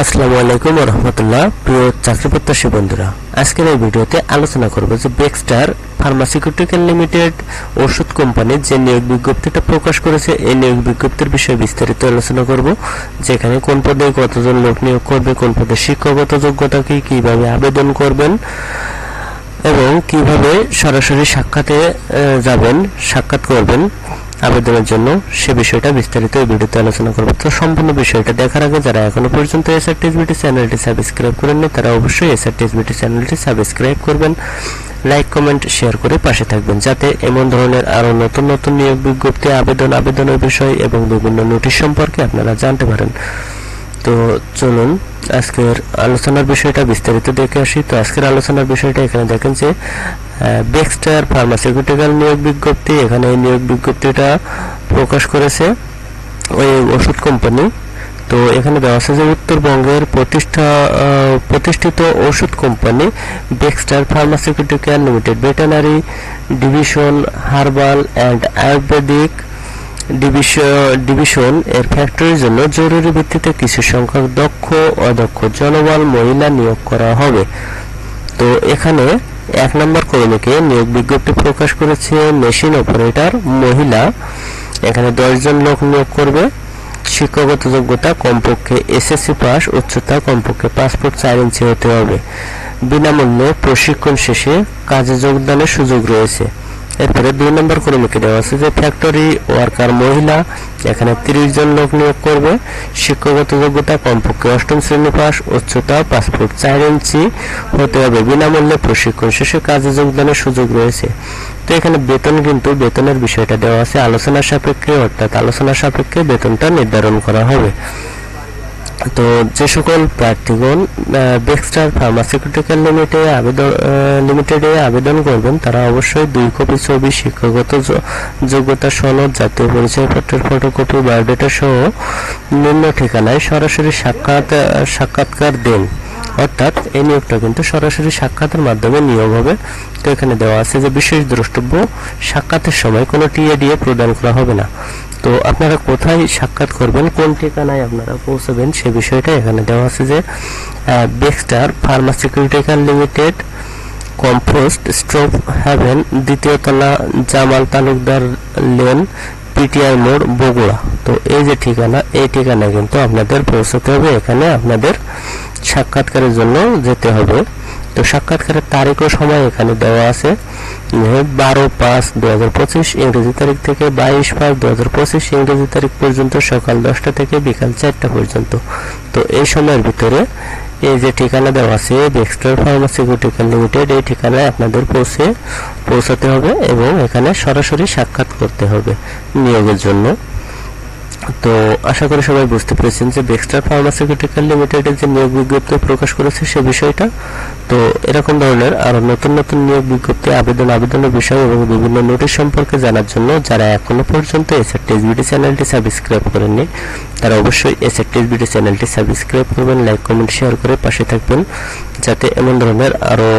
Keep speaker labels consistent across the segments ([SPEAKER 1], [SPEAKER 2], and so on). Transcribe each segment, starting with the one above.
[SPEAKER 1] আসসালামু আলাইকুম রহমতুল্লাহ। প্রিয় চাকরি প্রত্যাশী বন্ধুরা, আজকের এই ভিডিওতে আলোচনা করব যে বেক্সটার ফার্মাসিউটিক্যাল লিমিটেড ওষুধ কোম্পানি যে নিয়োগ বিজ্ঞপ্তিটা প্রকাশ করেছে, এই নিয়োগ বিজ্ঞপ্তির বিষয়ে বিস্তারিত আলোচনা করব। যেখানে কোন পদে কতজন লোক নিয়োগ করবে, কোন পদে শিক্ষাগত যোগ্যতা কি, কীভাবে আবেদন করবেন এবং কীভাবে সরাসরি সাক্ষাতে যাবেন, সাক্ষাৎ করবেন। আবেদনের জন্য সে বিষয়টা বিস্তারিত এই ভিডিওতে আলোচনা করব। তো সম্পূর্ণ বিষয়টা দেখার আগে যারা এখনও পর্যন্ত এসআরটিএসবিটি চ্যানেলটি সাবস্ক্রাইব করেননি, তারা অবশ্যই এসআরটিএসবিটি চ্যানেলটি সাবস্ক্রাইব করবেন, লাইক, কমেন্ট, শেয়ার করে পাশে থাকবেন, যাতে এমন ধরনের আরও নতুন নতুন নিয়োগ বিজ্ঞপ্তি, আবেদন, আবেদনের বিষয় এবং বিভিন্ন নোটিশ সম্পর্কে আপনারা জানতে পারেন। তো চলুন, আজকের আলোচনার বিষয়টা বিস্তারিত দেখে আসি। তো আজকের আলোচনার বিষয়টা এখানে দেখেন যে বেক্সটার ফার্মাসিউটিক্যাল নিয়োগ বিজ্ঞপ্তি, এখানে এই নিয়োগ বিজ্ঞপ্তিটা প্রকাশ করেছে ওই ওষুধ কোম্পানি তো এখানে দেওয়া আছে যে উত্তরবঙ্গের প্রতিষ্ঠা প্রতিষ্ঠিত ওষুধ company Baxter pharmaceutical limited veterinary division herbal and Ayurvedic division এর ফ্যাক্টরির জন্য জরুরি ভিত্তিতে কিছু সংখ্যক দক্ষ, অদক্ষ, জনবল মহিলা নিয়োগ করা হবে। তো এখানে এক নম্বর কর্মীকে নিয়োগ বিজ্ঞপ্তি প্রকাশ করেছে মেশিন অপারেটর মহিলা। এখানে দশজন লোক নিয়োগ করবে। শিক্ষাগত যোগ্যতা কমপক্ষে এসএসসি পাস উচ্চতা কমপক্ষে পাসপোর্ট চার ইঞ্চি হতে হবে। বিনামূল্যে প্রশিক্ষণ শেষে কাজে যোগদানের সুযোগ রয়েছে। এরপরে দুই নম্বর কর্মীকে দেওয়া আছে যে ফ্যাক্টরি ওয়ার্কার মহিলা এখানে তিরিশ জন লোক নিয়োগ করবে। শিক্ষাগত যোগ্যতা কমপক্ষে অষ্টম শ্রেণি পাস, উচ্চতা পাসপোর্ট চার ইঞ্চি হতে হবে। বিনামূল্যে প্রশিক্ষণ শেষে কাজে যোগদানের সুযোগ রয়েছে। তো এখানে বেতন কিন্তু বেতনের বিষয়টা দেওয়া আছে। আলোচনা সাপেক্ষে, অর্থাৎ আলোচনা সাপেক্ষে বেতনটা নির্ধারণ করা হবে। তো যে সকল প্রার্থীগণ বেক্সটার ফার্মাসিউটিক্যাল লিমিটেড আবেদন লিমিটেডে আবেদন করবেন, তারা অবশ্যই দুই কপি ছবি, শিক্ষাগত যোগ্যতা সনদ, জাতীয় পরিচয়পত্রের ফটোকপি বায়োডাটা সহ নিম্ন ঠিকানায় সরাসরি সাক্ষাৎ সাক্ষাৎকার দেন। অর্থাৎ এই নিয়োগটা কিন্তু সরাসরি সাক্ষাতের মাধ্যমে নিয়োগ হবে। তো এখানে দেওয়া আছে যে বিশেষ দ্রষ্টব্য, সাক্ষাতের সময় কোনো টিএডিএ প্রদান করা হবে না। তো আপনারা কোথায় সাক্ষাৎ করবেন, কোন ঠিকানায় আপনারা পৌঁছাবেন সে বিষয়টা এখানে দেওয়া আছে যে বেক্সটার ফার্মাসিউটিক্যাল লিমিটেড কম্পোস্ট স্ট্রোপ হ্যাভেন দ্বিতীয় তলা জামাল তালুকদার লেন পিটিআই মোড়, বগুড়া। তো এই যে ঠিকানা, এই ঠিকানায় কিন্তু আপনাদের পৌঁছাতে হবে। এখানে আপনাদের সাক্ষাৎকারের জন্য যেতে হবে। তো সাক্ষাৎকারের তারিখ ও সময় এখানে দেওয়া আছে। বারো পাঁচ দু হাজার পঁচিশ, ইংরেজি তারিখ থেকে বাইশ পাঁচ দু হাজার পঁচিশ, ইংরেজি তারিখ পর্যন্ত সকাল দশটা থেকে বিকাল চারটা পর্যন্ত। তো এই সময়ের ভিতরে এই যে ঠিকানা দেওয়া আছে বেক্সটার ফার্মাসিউটিক্যাল লিমিটেড এই ঠিকানায় আপনাদের পৌঁছে, পৌঁছাতে হবে এবং এখানে সরাসরি সাক্ষাৎ করতে হবে নিয়োগের জন্য। তো আশা করি সবাই বুঝতে পেরেছেন যে বেক্সটার ফার্মাসিউটিক্যাল লিমিটেডের যে নিয়োগ বিজ্ঞপ্তি প্রকাশ করেছে সে বিষয়টা। তো এরকম ধরনের আরও নতুন নতুন নিয়োগ বিজ্ঞপ্তি, আবেদন, আবেদনের বিষয় এবং বিভিন্ন নোটিশ সম্পর্কে জানার জন্য যারা এখনও পর্যন্ত এসআরটিএসবিডি চ্যানেলটি সাবস্ক্রাইব করেননি, তারা অবশ্যই এসআরটিএসবিডি চ্যানেলটি সাবস্ক্রাইব করবেন, লাইক, কমেন্ট, শেয়ার করে পাশে থাকবেন যাতে এমন ধরনের আরও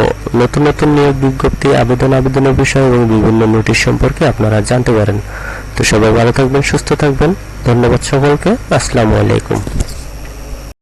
[SPEAKER 1] নতুন নতুন নিয়োগ বিজ্ঞপ্তি, আবেদন, আবেদনের বিষয় এবং বিভিন্ন নোটিশ সম্পর্কে আপনারা জানতে পারেন। তো সবাই ভালো থাকবেন সুস্থ থাকবেন। ধন্যবাদ সকলকে। আসসালামু আলাইকুম।